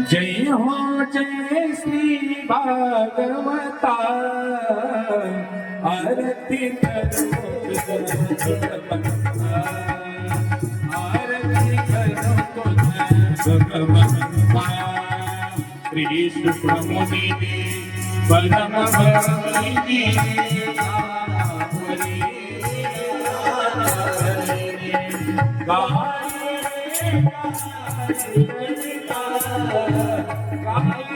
जय हो जय श्री भागवता। आरती भगवंता आरती करो भगवंता श्री सुब्रमण्य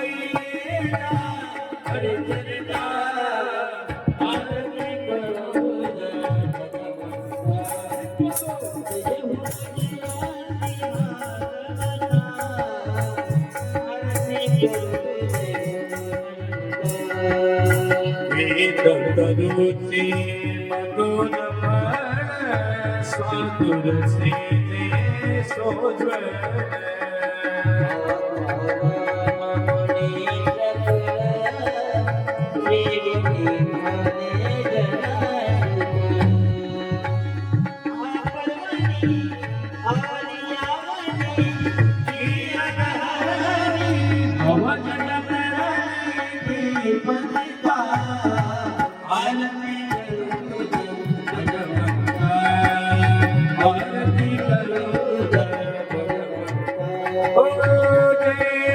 परम भक्ति वेदरुचि मधुर स्वादुर से सोज्वल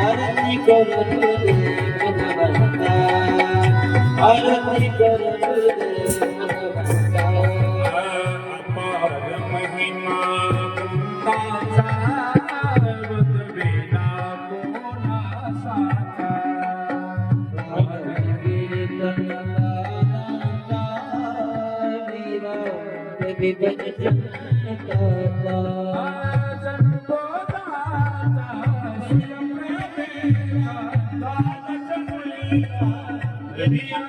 आरती करू भगवंता आरती करू भगवंता अपार महिमा कुंताचा ऋतवेला कोणा साचा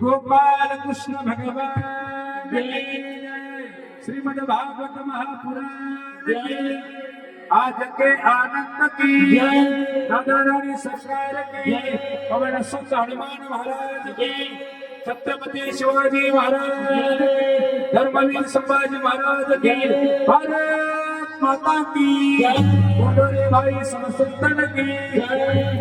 गोपाल कृष्ण भगवान श्रीमद् भागवत महापुराण आज के आनंद की। दादा रानी सरकार की पवन सुत हनुमान महाराज की छत्रपति शिवाजी महाराज धर्मवीर संभाजी महाराज की भारत माता की भाई संसुल्तान की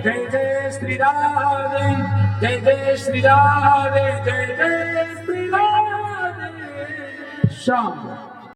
जय। जय। શ્રી રાધે જય જય શ્રી રાધે જય જય શ્રી રાધે. શ્યામ.